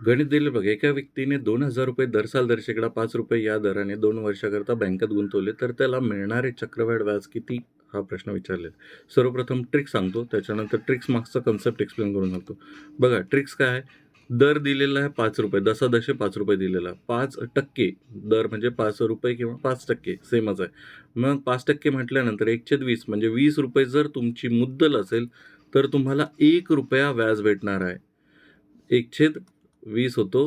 गणित दिले बघा एका व्यक्तीने दोन हजार रुपये दर साल दर शेकडा पाच रुपये या दराने दोन वर्षाकरता बँकेत गुंतवले तर त्याला मिळणारे चक्रवाढ व्याज किती? हा प्रश्न विचारले सर्वप्रथम ट्रिक्स सांगतो त्याच्यानंतर ट्रिक्स मागचा कन्सेप्ट एक्सप्लेन करून सांगतो. बघा ट्रिक्स काय आहे? दर दिलेला आहे पाच रुपये दशादशे पाच रुपये दिलेला. आहे. पाच टक्के दर म्हणजे पाच रुपये किंवा पाच टक्के सेमच आहे. मग पाच टक्के म्हटल्यानंतर एकशे वीस म्हणजे वीस रुपये जर तुमची मुद्दल असेल तर तुम्हाला एक रुपया व्याज भेटणार आहे. एकछेद वीस होतो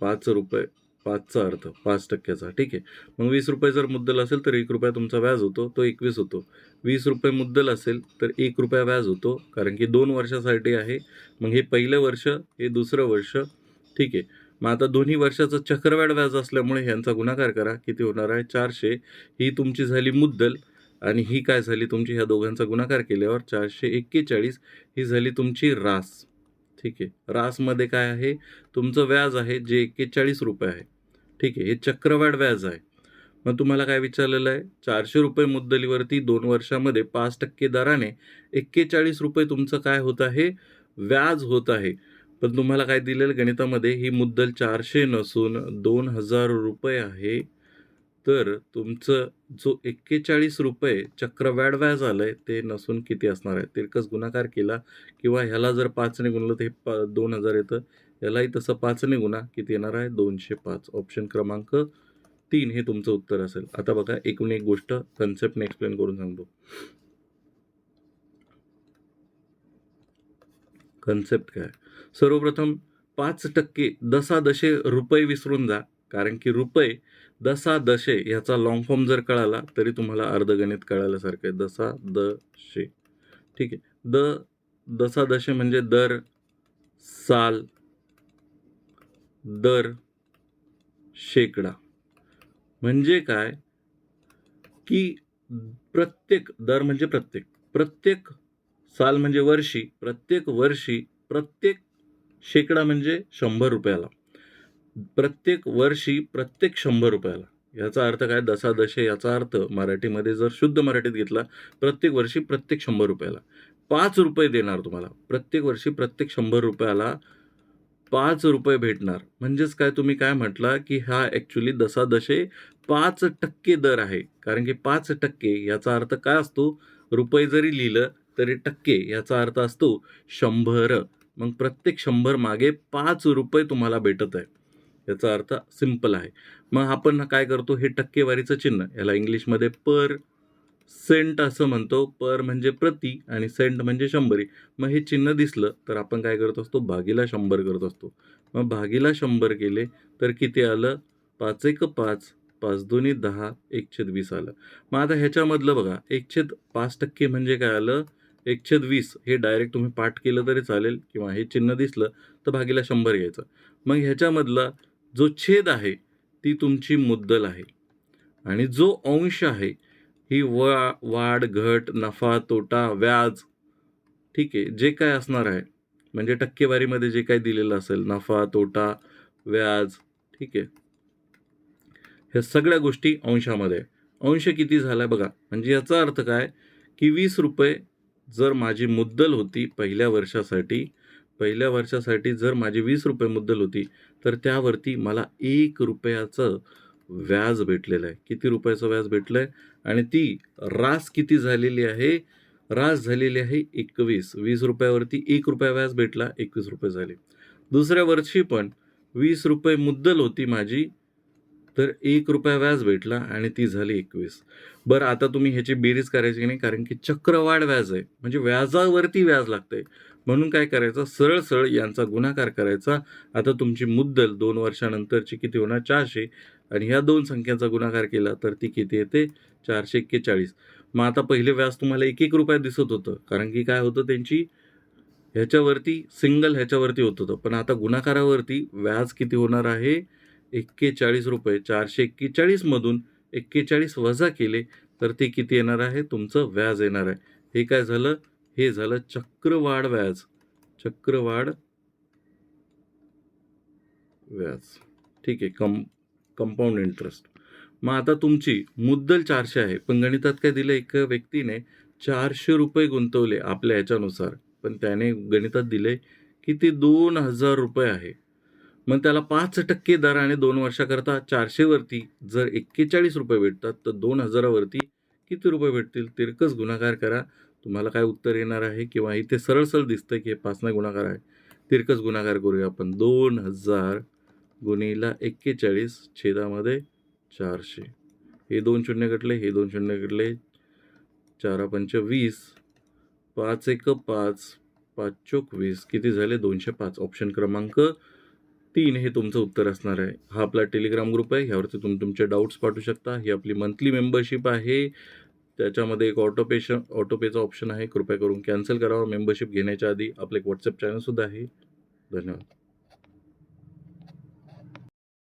पाच रुपये पाचचा अर्थ पाच टक्क्याचा ठीक आहे? मग वीस रुपये जर मुद्दल असेल तर एक रुपया तुमचा व्याज होतो तो एकवीस होतो. वीस रुपये मुद्दल असेल तर एक रुपया व्याज होतो कारण की दोन वर्षासाठी आहे. मग हे पहिलं वर्ष हे दुसरं वर्ष ठीक आहे? मग आता दोन्ही वर्षाचं चक्रवाढ व्याज असल्यामुळे ह्यांचा गुणाकार करा. किती होणार आहे? चारशे. ही तुमची झाली मुद्दल आणि ही काय झाली? तुमची ह्या दोघांचा गुणाकार केल्यावर चारशे एक्केचाळीस. ही झाली तुमची रास. ठीक आहे. रासमध्ये काय आहे? तुमचं व्याज आहे जे एक्केचाळीस रुपये आहे. ठीक आहे. हे चक्रवाढ व्याज आहे. मग तुम्हाला काय विचारलेलं आहे? चारशे रुपये मुद्दलीवरती दोन वर्षामध्ये पाच टक्के दराने एक्केचाळीस रुपये तुमचं काय होत आहे? व्याज होत आहे. पण तुम्हाला काय दिलेलं गणितामध्ये? ही मुद्दल चारशे नसून दोन हजार रुपये आहे. तर तुमचं जो एक्केचाळीस रुपये चक्रवाढ व्याज आलंय ते नसून किती असणार आहे? तिरकस गुणाकार केला किंवा ह्याला जर पाचने गुणलं तर हे पा दोन हजार येतं. यालाही तसं पाचने गुणा. किती येणार आहे? दोनशे पाच. ऑप्शन क्रमांक तीन हे तुमचं उत्तर असेल. आता बघा एकूण एक गोष्ट कन्सेप्टने एक्सप्लेन करून सांगतो. कन्सेप्ट काय? सर्वप्रथम पाच टक्के दशादशे रुपये विसरून जा. कारण की रुपये दसा दशे ह्याचा लॉंग फॉर्म जर कळाला तरी तुम्हाला अर्धगणित कळाल्यासारखं आहे. दसा दशे ठीक आहे. द दसा दशे म्हणजे दर साल दर शेकडा. म्हणजे काय? की प्रत्येक दर म्हणजे प्रत्येक. प्रत्येक साल म्हणजे वर्षी प्रत्येक वर्षी प्रत्येक शेकडा म्हणजे शंभर रुपयाला. प्रत्येक वर्षी प्रत्येक शंभर रुपयाला. याचा अर्थ काय? दशादशे याचा अर्थ मराठीमध्ये जर शुद्ध मराठीत घेतला प्रत्येक वर्षी प्रत्येक शंभर रुपयाला. पाच रुपये देणार तुम्हाला. प्रत्येक वर्षी प्रत्येक शंभर रुपयाला पाच रुपये भेटणार. म्हणजेच काय? तुम्ही काय म्हटला की हा ॲक्च्युली दशादशे पाच टक्के दर आहे. कारण की पाच टक्के याचा अर्थ काय असतो? रुपये जरी लिहिलं तरी टक्के याचा अर्थ असतो शंभर. मग प्रत्येक शंभर मागे पाच रुपये तुम्हाला भेटत आहे. याचा अर्थ सिंपल आहे. मग आपण काय करतो? हे टक्केवारीचं चिन्ह याला इंग्लिशमध्ये पर सेंट असं म्हणतो. पर म्हणजे प्रति आणि सेंट म्हणजे शंभरी. मग हे चिन्ह दिसलं तर आपण काय करत असतो? भागीला शंभर करत असतो. मग भागीला शंभर केले तर किती आलं? पाच एक पाच पाच दोन्ही दहा एकछेद वीस आलं. मग आता ह्याच्यामधलं बघा एकछेद पाच टक्के म्हणजे काय आलं? एकछेद वीस. हे डायरेक्ट तुम्ही पाठ केलं तरी चालेल किंवा हे चिन्ह दिसलं तर भागीला शंभर घ्यायचं. मग ह्याच्यामधला जो छेद आहे ती तुमची मुद्दल आहे आणि जो अंश आहे ही वा वाढ घट नफा तोटा व्याज ठीक आहे जे काय असणार आहे म्हणजे टक्केवारीमध्ये जे काय दिलेलं असेल नफा तोटा व्याज ठीक आहे ह्या सगळ्या गोष्टी अंशामध्ये आहे. अंश किती झाला बघा म्हणजे याचा अर्थ काय की वीस रुपये जर माझी मुद्दल होती पहिल्या वर्षासाठी पहिल्या वर्षासाठी जर माझी वीस रुपये मुद्दल होती तर त्यावरती मला एक रुपयाचं व्याज भेटलेलं आहे. किती रुपयाचं व्याज भेटलं आहे आणि ती रास किती झालेली आहे? रास झालेली आहे एकवीस. वीस रुपयावरती एक रुपया व्याज भेटला एकवीस रुपये झाले. दुसऱ्या वर्षी पण वीस रुपये मुद्दल होती माझी तर एक रुपया व्याज भेटला आणि ती झाली एकवीस. बरं आता तुम्ही ह्याची बेरीज करायची नाही? कारण की चक्रवाढ व्याज आहे. म्हणजे व्याजावरती व्याज लागते म्हणून काय करायचं? सरळ सरळ यांचा गुणाकार करायचा. आता तुमची मुद्दल दोन वर्षानंतरची किती होणार? चारशे. आणि ह्या दोन संख्यांचा गुणाकार केला तर ती किती येते? चारशे एक्केचाळीस. मग आता पहिले व्याज तुम्हाला एक एक रुपया दिसत होतं. कारण की काय होतं? त्यांची ह्याच्यावरती सिंगल ह्याच्यावरती होत होतं. पण आता गुणाकारावरती व्याज किती होणार आहे? एक्केचाळीस रुपये चारशे एक्केचाळीसमधून एक्केचाळीस वजा केले तर ते किती येणार आहे? तुमचं व्याज येणार आहे. हे काय झालं? हे झालं चक्रवाढ व्याज. चक्रवाढ व्याज. ठीक आहे कम कंपाऊंड इंटरेस्ट मग आता तुमची मुद्दल चारशे आहे. पण गणितात काय दिलं एक व्यक्तीने चारशे रुपये गुंतवले आपल्या ह्याच्यानुसार. पण त्याने गणितात दिले की ते दोन हजार रुपये आहे. मग त्याला पाच टक्के दराने दोन वर्षाकरता चारशेवरती जर एक्केचाळीस रुपये भेटतात तर दोन हजारावरती किती रुपये भेटतील? तिरकस गुणाकार करा. तुम्हाला काय उत्तर येणार आहे? किंवा इथे सरळ सरळ दिसतं की हे पाचना गुणाकार आहे तिरकस गुणाकार करूया आपण. दोन हजार गुणीला एक्केचाळीस छेदामध्ये चारशे. हे दोन शून्य कटले हे दोन शून्य कटले चारा पंच वीस पाच एक पाच पाच चोक वीस. किती झाले? दोनशे पाच. ऑप्शन क्रमांक तीन हे तुमचं उत्तर असणार आहे. हा आपला टेलिग्राम ग्रुप आहे. ह्यावरती तुम्ही तुमचे डाऊट्स पाठवू शकता. ही आपली मंथली मेंबरशिप आहे. त्याच्यामध्ये एक ऑटोपेशन ऑटोपेचा ऑप्शन आहे. कृपया करून कॅन्सल करावा. मेंबरशिप घेण्याच्या आधी आपलं एक व्हॉट्सअप चॅनलसुद्धा आहे. धन्यवाद.